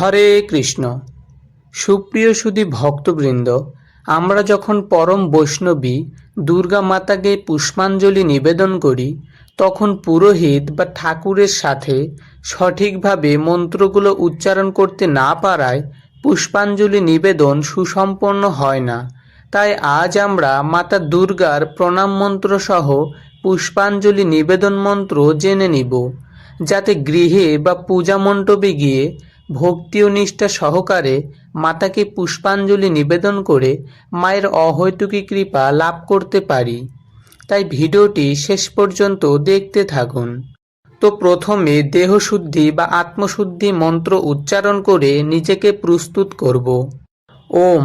হরে কৃষ্ণ। সুপ্রিয় সুধী ভক্তবৃন্দ, আমরা যখন পরম বৈষ্ণবী দুর্গা মাতাকে পুষ্পাঞ্জলি নিবেদন করি, তখন পুরোহিত বা ঠাকুরের সাথে সঠিকভাবে মন্ত্রগুলো উচ্চারণ করতে না পারায় পুষ্পাঞ্জলি নিবেদন সুসম্পন্ন হয় না। তাই আজ আমরা মাতা দুর্গার প্রণাম মন্ত্র সহ পুষ্পাঞ্জলি নিবেদন মন্ত্র জেনে নিব, যাতে গৃহে বা পূজা মণ্ডপে গিয়ে ভক্তি ও নিষ্ঠা সহকারে মাতাকে পুষ্পাঞ্জলি নিবেদন করে মায়ের অহৈতুকী কৃপা লাভ করতে পারি। তাই ভিডিওটি শেষ পর্যন্ত দেখতে থাকুন। তো প্রথমে দেহশুদ্ধি বা আত্মশুদ্ধি মন্ত্র উচ্চারণ করে নিজেকে প্রস্তুত করব। ওম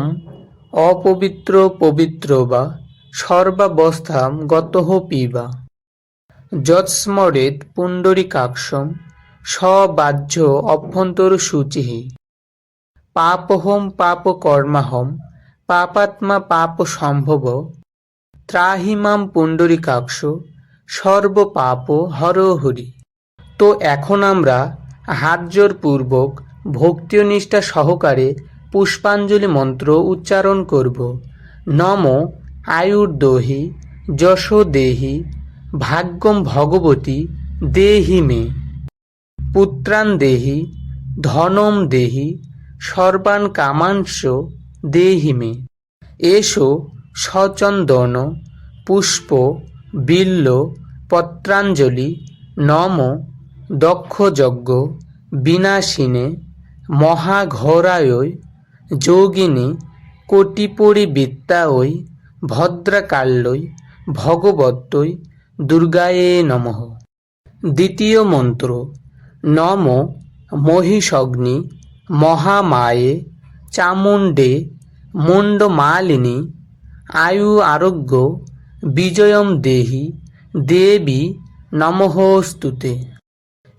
অপবিত্র পবিত্র বা সর্বাবস্থাম গতহ পিবা। যৎস্মরেত পুণ্ডরীকাক্ষম সবাহ্য অভ্যন্তর শুচিঃ পাপহম পাপ কর্মাহম, পাপাত্মা পাপ সম্ভব, ত্রাহিমাম পুণ্ডরীকাক্ষ, সর্ব পাপ হর হরি। তো এখন আমরা হাত পূর্বক ভক্তি নিষ্ঠা সহকারে পুষ্পাঞ্জলি মন্ত্র উচ্চারণ করব। নম আয়ুর্দোহি যশো দেহি ভাগ্যম ভগবতী দেহি মে। পুত্রান দেহি, ধনম দেহি, সর্বান কামাংশ দেহি মে। এসো সচন্দন, পুষ্প, বিল্ল, পত্রাঞ্জলি, নম, দক্ষযজ্ঞ, বিনাশিনে, মহাঘোরায়, যোগিনী কোটিপরিবৃত্তায় ভদ্রাকাল্যই ভগবত্তই দুর্গায়ে নমঃ। দ্বিতীয় মন্ত্র নম মহিষগ্নি মহামায়ে চামুণ্ডে মুণ্ডমালিনী আয়ু আরোগ্য বিজয়ম দেহি দেবী নমঃস্তুতে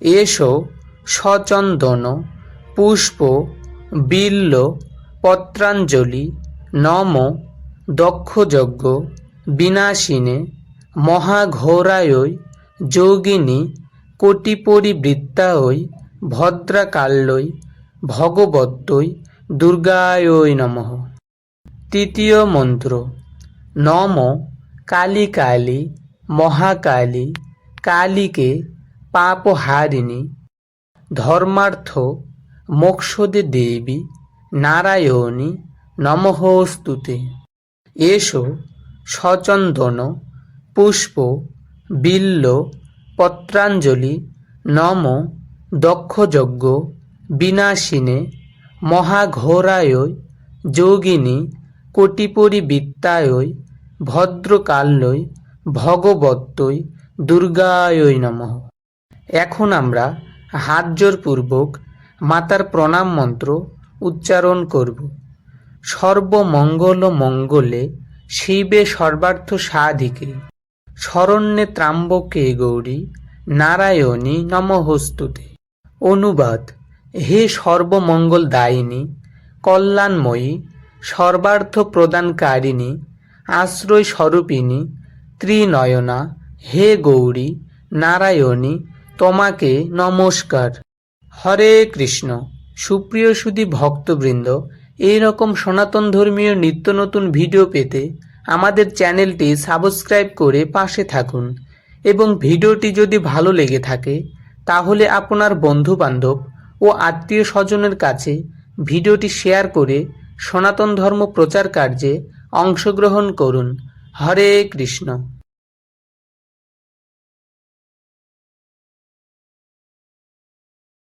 এসো সচন্দন পুষ্প বিল্ল পত্রাঞ্জলি নম দক্ষযজ্ঞ বিনাশিনে মহাঘোরায় যোগিনী কোটিপরিবৃত্তায় ভদ্রাকাল্যই ভগবত্তই দুর্গায় নমঃ। তৃতীয় মন্ত্র, নম কালী কালী মহাকালী, কালীকে পাপহারিণী, ধর্মার্থ মোক্ষদে দেবী, নারায়ণী নমঃস্তুতে। এসো সচন্দন, পুষ্প, বিল্ল পত্রাঞ্জলি, নম, দক্ষযজ্ঞ, বিনাশিনে, মহাঘোরায়, যোগিনী কোটিপরিবৃত্তায় ভদ্রকাল্যই ভগবত্তই দুর্গায় নমঃ। এখন আমরা হাত জোরপূর্বক মাতার প্রণাম মন্ত্র উচ্চারণ করব। সর্বমঙ্গল মঙ্গলে শিবে সর্বার্থ সাধিকে। শরণ্যে ত্রাম্বকে গৌরী, নারায়ণী নমহস্তুতে অনুবাদ, হে সর্বমঙ্গল দায়িনী, কল্যাণময়ী, সর্বার্থ প্রদানকারিণী আশ্রয় স্বরূপিণী ত্রিনয়না, হে গৌরী, নারায়ণী, তোমাকে নমস্কার। হরে কৃষ্ণ, সুপ্রিয় সুধী ভক্তবৃন্দ এই রকম সনাতন ধর্মীয় নিত্য নতুন ভিডিও পেতে আমাদের চ্যানেলটি সাবস্ক্রাইব করে পাশে থাকুন এবং ভিডিওটি যদি ভালো লেগে থাকে, তাহলে আপনার বন্ধুবান্ধব ও আত্মীয় স্বজনের কাছে ভিডিওটি শেয়ার করে সনাতন ধর্ম প্রচার কার্যে অংশগ্রহণ করুন। হরে কৃষ্ণ।